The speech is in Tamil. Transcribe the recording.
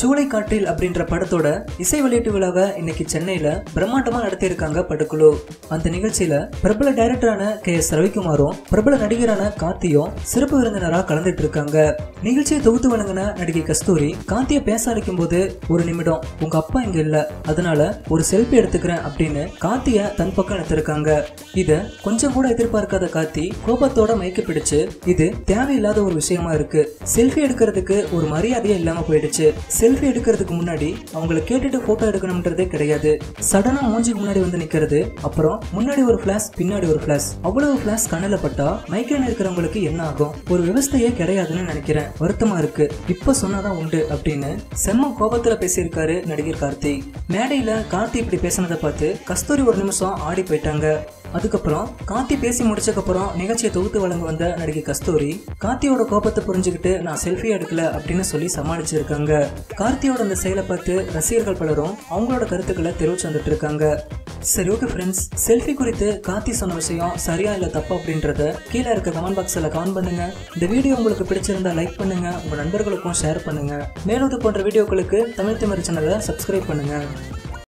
சூளைக்காற்றில் அப்படின்ற படத்தோட இசை வெளியீட்டு விழாவை இன்னைக்கு சென்னையில பிரம்மாண்டமா நடத்தியிருக்காங்க படுக்குழு. அந்த நிகழ்ச்சியில பிரபல டைரக்டரான கே எஸ் ரவிக்குமாரும் பிரபல நடிகரான கார்த்தியும் சிறப்பு விருந்தினரா கலந்துட்டு இருக்காங்க நிகழ்ச்சியை தொகுத்து வழங்கின நடிகை கஸ்தூரி கார்த்தியை பேச அழைக்கும் போது ஒரு நிமிடம் உங்க அப்பா இங்க இல்ல அதனால ஒரு செல்ஃபி எடுத்துக்கிறேன் அப்படின்னு கார்த்திய தன் பக்கம் எடுத்திருக்காங்க இத கொஞ்சம் கூட எதிர்பார்க்காத கார்த்தி கோபத்தோட மயக்க பிடிச்சு இது தேவையில்லாத ஒரு விஷயமா இருக்கு. செல்ஃபி எடுக்கிறதுக்கு ஒரு மரியாதையே இல்லாம போயிடுச்சு. செல்ஃபி எடுக்கிறதுக்கு முன்னாடி அவங்கள கேட்டுட்டு போட்டோ எடுக்கணும்ன்றதே கிடையாது. சடனா மூஞ்சிக்கு முன்னாடி வந்து நிக்கிறது அப்புறம் முன்னாடி ஒரு பிளாஷ் பின்னாடி ஒரு பிளாஷ் அவ்வளவு பிளாஷ் கண்ணில் பட்டா மைக்ரேன் இருக்கிறவங்களுக்கு என்ன ஆகும்? ஒரு விவசாயே கிடையாதுன்னு நினைக்கிறேன். வருத்தமா இருக்கு. இப்ப சொன்னாதான் உண்டு அப்படின்னு செம்ம கோபத்துல பேசியிருக்காரு நடிகர் கார்த்தி. மேடையில கார்த்தி இப்படி பேசினதை பார்த்து கஸ்தூரி ஒரு நிமிஷம் ஆடி போயிட்டாங்க. அதுக்கப்புறம் கார்த்தி பேசி முடிச்சக்கப்புறம் நிகழ்ச்சியை தொகுத்து வழங்க வந்த நடிகை கஸ்தூரி கார்த்தியோட கோபத்தை புரிஞ்சுக்கிட்டு நான் செல்ஃபி எடுக்கல அப்படின்னு சொல்லி சமாளிச்சிருக்காங்க. கார்த்தியோட அந்த செயலை பார்த்து ரசிகர்கள் பலரும் அவங்களோட கருத்துக்களை தெரிவிச்சு வந்துட்டு இருக்காங்க சரி ஓகே ஃப்ரெண்ட்ஸ் செல்ஃபி குறித்து கார்த்தி சொன்ன விஷயம் சரியா இல்லை தப்பு அப்படின்றத கீழே இருக்க கமெண்ட் பாக்ஸில் கமெண்ட் பண்ணுங்க. இந்த வீடியோ உங்களுக்கு பிடிச்சிருந்தா லைக் பண்ணுங்க. உங்க நண்பர்களுக்கும் ஷேர் பண்ணுங்க. மேலும் இது போன்ற வீடியோக்களுக்கு தமிழ் திமிர் சேனலை சப்ஸ்கிரைப் பண்ணுங்க.